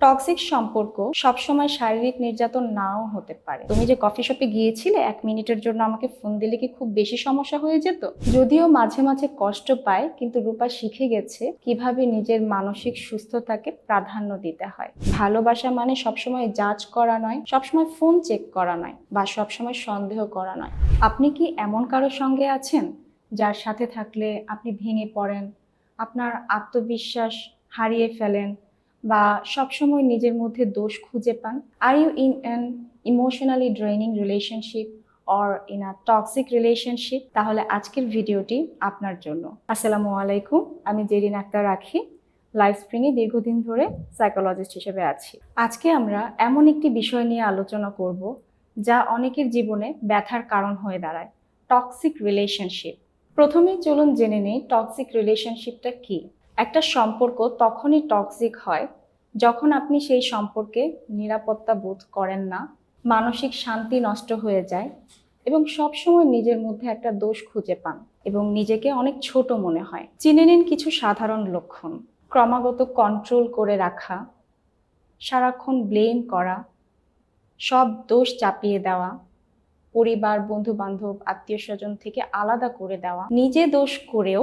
Toxic সম্পর্ক সবসময় শারীরিক নির্যাতন নাও হতে পারে। তুমি যে কফি শপে গিয়েছিলে, এক মিনিটের জন্য আমাকে ফোন দিলে কি খুব বেশি সমস্যা হয়ে যেত? যদিও মাঝে মাঝে কষ্ট পায় কিন্তু রূপা শিখে গেছে কীভাবে নিজের মানসিক সুস্থতাকে প্রাধান্য দিতে হয়। ভালোবাসা মানে সবসময় জাজ করা নয়, সবসময় ফোন চেক করা নয় বা সবসময় সন্দেহ করা নয়। আপনি কি এমন কারোর সঙ্গে আছেন যার সাথে থাকলে আপনি ভেঙে পড়েন, আপনার আত্মবিশ্বাস হারিয়ে ফেলেন বা সবসময় নিজের মধ্যে দোষ খুঁজে পান। Are you in an emotionally draining relationship or in a toxic relationship তাহলে আজকের ভিডিওটি আপনার জন্য। আসসালামু আলাইকুম, আমি জেরিন আক্তার রাখি, লাইফ স্প্রিংয়ে দীর্ঘদিন ধরে সাইকোলজিস্ট হিসেবে আছি। আজকে আমরা এমন একটি বিষয় নিয়ে আলোচনা করব যা অনেকের জীবনে ব্যথার কারণ হয়ে দাঁড়ায় টক্সিক রিলেশনশিপ প্রথমেই চলুন জেনে নেই টক্সিক রিলেশনশিপটা কী। একটা সম্পর্ক তখনই টক্সিক হয় যখন আপনি সেই সম্পর্কে নিরাপত্তা বোধ করেন না, মানসিক শান্তি নষ্ট হয়ে যায় এবং সবসময় নিজের মধ্যে একটা দোষ খুঁজে পান এবং নিজেকে অনেক ছোট মনে হয়। চিনে নিন কিছু সাধারণ লক্ষণ। ক্রমাগত কন্ট্রোল করে রাখা, সারাক্ষণ ব্লেম করা, সব দোষ চাপিয়ে দেওয়া, পরিবার বন্ধু বান্ধব আত্মীয় স্বজন থেকে আলাদা করে দেওয়া, নিজে দোষ করেও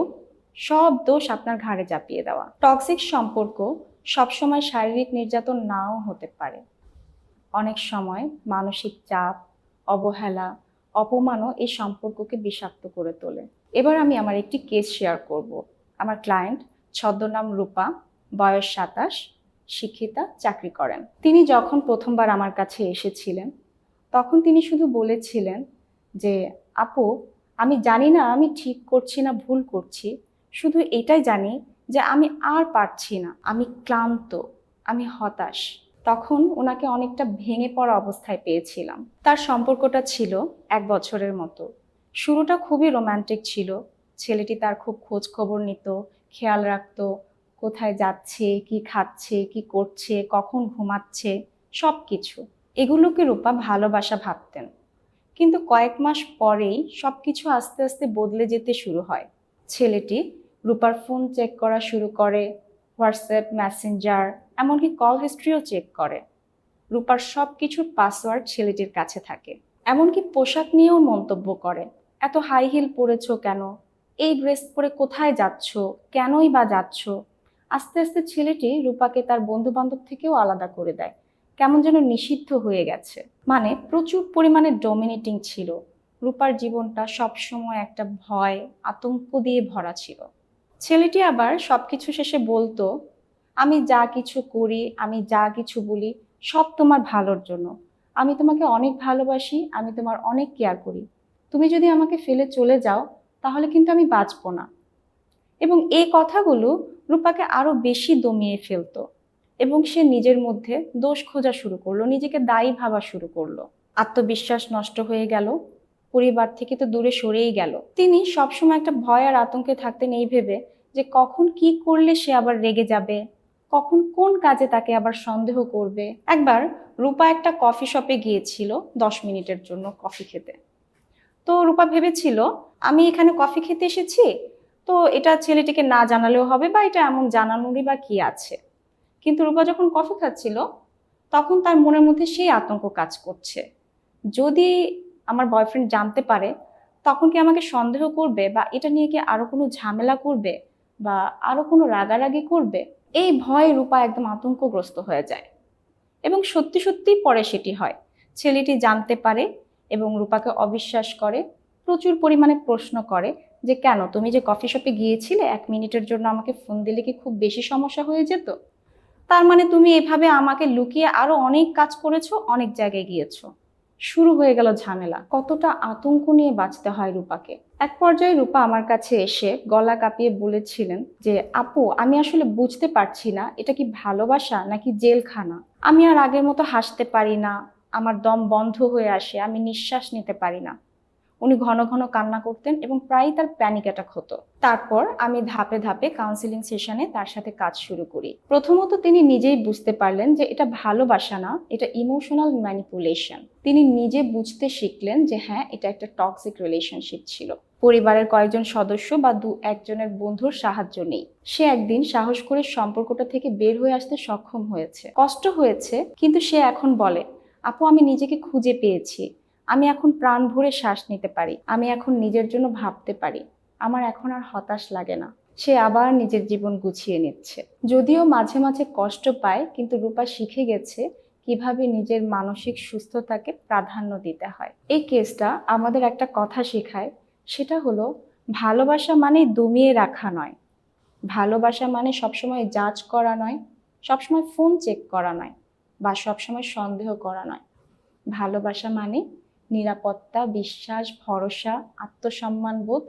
সব দোষ আপনার ঘাড়ে চাপিয়ে দেওয়া। টক্সিক সম্পর্ক সবসময় শারীরিক নির্যাতন নাও হতে পারে। অনেক সময় মানসিক চাপ, অবহেলা, অপমানও এই সম্পর্ককে বিষাক্ত করে তোলে। এবার আমি আমার একটি কেস শেয়ার করব। আমার ক্লায়েন্ট ছদ্মনাম রূপা, বয়স সাতাশ, শিক্ষিতা, চাকরি করেন। তিনি যখন প্রথমবার আমার কাছে এসেছিলেন, তখন তিনি শুধু বলেছিলেন যে, আপু, আমি জানি না, আমি ঠিক করছি না, ভুল করছি শুধু এটাই জানি যে আমি আর পারছি না, আমি ক্লান্ত, আমি হতাশ। তখন ওনাকে অনেকটা ভেঙে পড়া অবস্থায় পেয়েছিলাম। তার সম্পর্কটা ছিল এক বছরের মতো। শুরুটা খুবই রোমান্টিক ছিল। ছেলেটি তার খুব খোঁজ খবর নিত, খেয়াল রাখত, কোথায় যাচ্ছে, কি খাচ্ছে, কি করছে, কখন ঘুমাচ্ছে সব কিছু এগুলোকে রূপা ভালোবাসা ভাবতেন। কিন্তু কয়েক মাস পরেই সব কিছু আস্তে আস্তে বদলে যেতে শুরু হয়। ছেলেটি রূপার ফোন চেক করা শুরু করে হোয়াটসঅ্যাপ মেসেঞ্জার এমনকি কল হিস্ট্রিও চেক করে। রূপার সব কিছুর পাসওয়ার্ড ছেলেটির কাছে থাকে। এমনকি পোশাক নিয়েও মন্তব্য করে, এত হাই হিল পরেছো কেন? এই ড্রেস পরে কোথায় যাচ্ছ? কেনই বা যাচ্ছ? আস্তে আস্তে ছেলেটি রূপাকে তার বন্ধু বান্ধব থেকেও আলাদা করে দেয়, কেমন যেন নিষিদ্ধ হয়ে গেছে। মানে প্রচুর পরিমাণে ডমিনেটিং ছিল। রূপার জীবনটা সবসময় একটা ভয়, আতঙ্ক দিয়ে ভরা ছিল। ছেলেটি আবার সবকিছু শেষে বলতো, আমি যা কিছু করি, আমি যা কিছু বলি, সব তোমার ভালোর জন্য। আমি তোমাকে অনেক ভালোবাসি, আমি তোমার অনেক কেয়ার করি। তুমি যদি আমাকে ফেলে চলে যাও, তাহলে কিন্তু আমি বাঁচবো না। এবং এই কথাগুলো রূপাকে আরও বেশি দমিয়ে ফেলতো এবং সে নিজের মধ্যে দোষ খোঁজা শুরু করল, নিজেকে দায়ী ভাবা শুরু করল। আত্মবিশ্বাস নষ্ট হয়ে গেল পরিবার থেকে তো দূরে সরেই গেল। তিনি সবসময় একটা ভয় আর আতঙ্কে থাকতেন এই ভেবে যে কখন কি করলে সে আবার রেগে যাবে, কখন কোন কাজে তাকে আবার সন্দেহ করবে। একবার রূপা একটা কফি শপে গিয়েছিল দশ মিনিটের জন্য কফি খেতে। তো রূপা ভেবেছিল, আমি এখানে কফি খেতে এসেছি, তো এটা ছেলেটিকে না জানালেও হবে বা এটা এমন জানানোরই বা কি আছে? কিন্তু রূপা যখন কফি খাচ্ছিল, তখন তার মনের মধ্যে সেই আতঙ্ক কাজ করছে। যদি আমার বয়ফ্রেন্ড জানতে পারে, তখন কি আমাকে সন্দেহ করবে বা এটা নিয়ে কি আরও কোনো ঝামেলা করবে বা আরও কোনো রাগারাগি করবে? এই ভয়ে রূপা একদম আতঙ্কগ্রস্ত হয়ে যায়। এবং সত্যি সত্যিই পরে সেটি হয়। ছেলেটি জানতে পারে এবং রূপাকে অবিশ্বাস করে, প্রচুর পরিমাণে প্রশ্ন করে যে কেন, তুমি যে কফি শপে গিয়েছিলে এক মিনিটের জন্য আমাকে ফোন দিলে কি খুব বেশি সমস্যা হয়ে যেত? তার মানে তুমি এভাবে আমাকে লুকিয়ে আরও অনেক কাজ করেছ, অনেক জায়গায় গিয়েছো। শুরু হয়ে গেল ঝামেলা। কতটা আতঙ্ক নিয়ে বাঁচতে হয় রূপাকে? এক পর্যায়ে রূপা আমার কাছে এসে গলা কাঁপিয়ে বলেছিলেন যে, আপু, আমি আসলে বুঝতে পারছি না, এটা কি ভালোবাসা নাকি জেলখানা? আমি আর আগের মতো হাসতে পারি না, আমার দম বন্ধ হয়ে আসে, আমি নিঃশ্বাস নিতে পারি না। উনি ঘন ঘন কান্না করতেন এবং প্রায়ই তার প্যানিক অ্যাটাক হতো। তারপর আমি ধাপে ধাপে কাউন্সিলিং সেশনে তার সাথে কাজ শুরু করি। প্রথমত তিনি নিজেই বুঝতে পারলেন যে এটা ভালোবাসা না, এটা ইমোশনাল ম্যানিপুলেশন তিনি নিজে বুঝতে শিখলেন যে হ্যাঁ এটা একটা টক্সিক রিলেশনশিপ ছিল। পরিবারের কয়েকজন সদস্য বা দু একজনের বন্ধুর সাহায্য নেই। সে একদিন সাহস করে সম্পর্কটা থেকে বের হয়ে আসতে সক্ষম হয়েছে। কষ্ট হয়েছে, কিন্তু সে এখন বলে, আপু, আমি নিজেকে খুঁজে পেয়েছি। আমি এখন প্রাণ ভরে শ্বাস নিতে পারি। আমি এখন নিজের জন্য ভাবতে পারি। আমার এখন আর হতাশ লাগে না। সে আবার নিজের জীবন গুছিয়ে নিচ্ছে। যদিও মাঝে মাঝে কষ্ট পায়, কিন্তু রূপা শিখে গেছে কীভাবে নিজের মানসিক সুস্থতাকে প্রাধান্য দিতে হয়। এই কেসটা আমাদের একটা কথা শেখায়, সেটা হলো, ভালোবাসা মানে দমিয়ে রাখা নয়। ভালোবাসা মানে সবসময় জাজ করা নয়, সবসময় ফোন চেক করা নয়, বা সবসময় সন্দেহ করা নয়। ভালোবাসা মানে নিরাপত্তা, বিশ্বাস, ভরসা, আত্মসম্মান বোধ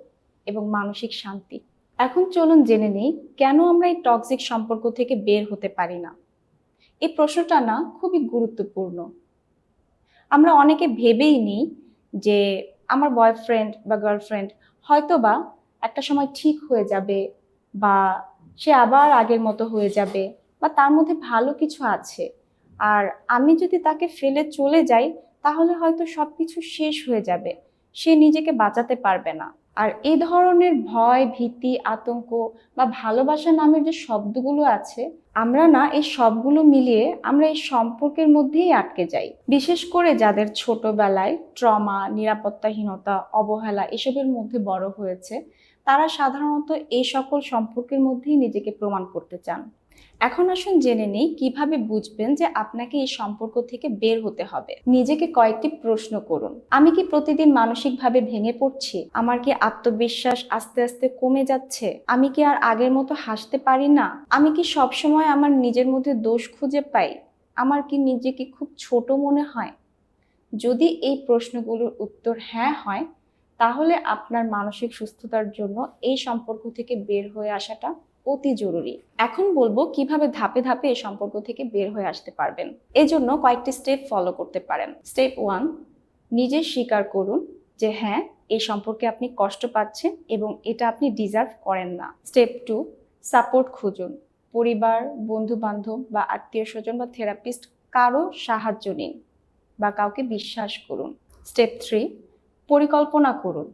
এবং মানসিক শান্তি। এখন চলুন জেনে নিই, কেন আমরা এই টক্সিক সম্পর্ক থেকে বের হতে পারি না? এই প্রশ্নটা না খুবই গুরুত্বপূর্ণ। আমরা অনেকে ভেবেই নিই যে আমার বয়ফ্রেন্ড বা গার্লফ্রেন্ড হয়তো বা একটা সময় ঠিক হয়ে যাবে বা সে আবার আগের মতো হয়ে যাবে বা তার মধ্যে ভালো কিছু আছে। আর আমি যদি তাকে ফেলে চলে যাই তাহলে হয়তো সব কিছু শেষ হয়ে যাবে। সে নিজেকে বাঁচাতে পারবে না। আর এই ধরনের ভয়, ভীতি, আতঙ্ক বা ভালোবাসা নামের যে শব্দগুলো আছে, আমরা না এই সবগুলো মিলিয়ে আমরা এই সম্পর্কের মধ্যেই আটকে যাই। বিশেষ করে যাদের ছোটবেলায় ট্রমা, নিরাপত্তাহীনতা, অবহেলা এসবের মধ্যে বড় হয়েছে, তারা সাধারণত এই সকল সম্পর্কের মধ্যেই নিজেকে প্রমাণ করতে চান। এখন আসুন জেনে নেই কীভাবে বুঝবেন যে আপনাকে এই সম্পর্ক থেকে বের হতে হবে। নিজেকে কয়েকটি প্রশ্ন করুন। আমি কি প্রতিদিন মানসিকভাবে ভেঙে পড়ছি? আমার কি আত্মবিশ্বাস আস্তে আস্তে কমে যাচ্ছে? আমি কি আর আগের মতো হাসতে পারি না? আমি কি সবসময় আমার নিজের মধ্যে দোষ খুঁজে পাই? আমার কি নিজেকে খুব ছোট মনে হয়? যদি এই প্রশ্নগুলোর উত্তর হ্যাঁ হয়, তাহলে আপনার মানসিক সুস্থতার জন্য এই সম্পর্ক থেকে বের হয়ে আসাটা অতি জরুরি। এখন বলব কীভাবে ধাপে ধাপে এই সম্পর্ক থেকে বের হয়ে আসতে পারবেন। এজন্য কয়েকটি স্টেপ ফলো করতে পারেন। স্টেপ ওয়ান নিজে স্বীকার করুন যে হ্যাঁ এই সম্পর্কে আপনি কষ্ট পাচ্ছেন এবং এটা আপনি ডিজার্ভ করেন না। স্টেপ টু সাপোর্ট খুঁজুন। পরিবার বন্ধু বান্ধব বা আত্মীয় স্বজন বা থেরাপিস্ট কারও সাহায্য নিন বা কাউকে বিশ্বাস করুন। স্টেপ থ্রি পরিকল্পনা করুন।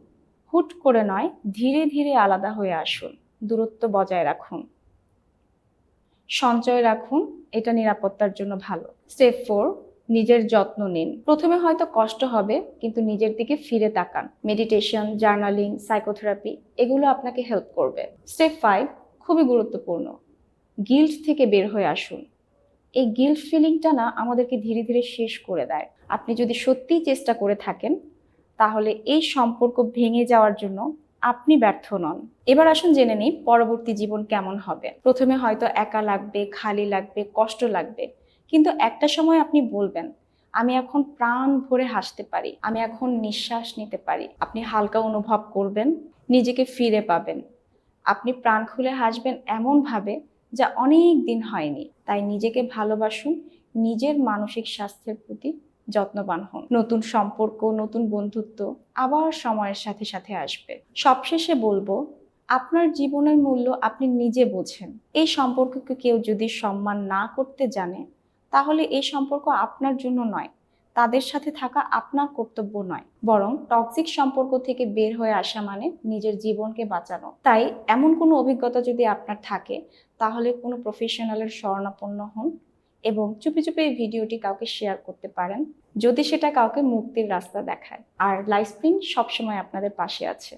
হুট করে নয়, ধীরে ধীরে আলাদা হয়ে আসুন। দূরত্ব বজায় রাখুন। সঞ্চয় রাখুন, এটা নিরাপত্তার জন্য ভালো। স্টেপ ফোর নিজের যত্ন নিন। প্রথমে হয়তো কষ্ট হবে, কিন্তু নিজের দিকে ফিরে তাকান। মেডিটেশন জার্নালিং সাইকোথেরাপি এগুলো আপনাকে হেল্প করবে। স্টেপ ফাইভ খুবই গুরুত্বপূর্ণ। গিল্ট থেকে বের হয়ে আসুন। এই গিল্ট ফিলিংটা না আমাদেরকে ধীরে ধীরে শেষ করে দেয়। আপনি যদি সত্যিই চেষ্টা করে থাকেন, তাহলে এই সম্পর্ক ভেঙে যাওয়ার জন্য আপনি ব্যর্থ নন। এবার আসুন জেনে নিই পরবর্তী জীবন কেমন হবে। প্রথমে হয়তো একা লাগবে, খালি লাগবে, কষ্ট লাগবে। কিন্তু একটা সময় আপনি বলবেন, আমি এখন প্রাণ ভরে হাসতে পারি, আমি এখন নিঃশ্বাস নিতে পারি। আপনি হালকা অনুভব করবেন, নিজেকে ফিরে পাবেন। আপনি প্রাণ খুলে হাসবেন এমনভাবে যা অনেক দিন হয়নি। তাই নিজেকে ভালোবাসুন, নিজের মানসিক স্বাস্থ্যের প্রতি যত্নবান হন। নতুন সম্পর্ক, নতুন বন্ধুত্ব আবার সময়ের সাথে সাথে আসবে। সবশেষে বলব, আপনার জীবনের মূল্য আপনি নিজে বোঝেন। এই সম্পর্ককে কেউ যদি সম্মান না করতে জানে, তাহলে এই সম্পর্ক আপনার জন্য নয়, তাদের সাথে থাকা আপনার কর্তব্য নয়। বরং টক্সিক সম্পর্ক থেকে বের হয়ে আসা মানে নিজের জীবনকে বাঁচানো। তাই এমন কোনো অভিজ্ঞতা যদি আপনার থাকে, তাহলে কোনো প্রফেশনালের শরণাপন্ন হন। এবং চুপি চুপি এই ভিডিওটি কাউকে শেয়ার করতে পারেন। যদি সেটা কাউকে মুক্তির রাস্তা দেখায়। আর লাইফ স্প্রিং সবসময় আপনাদের পাশে আছে।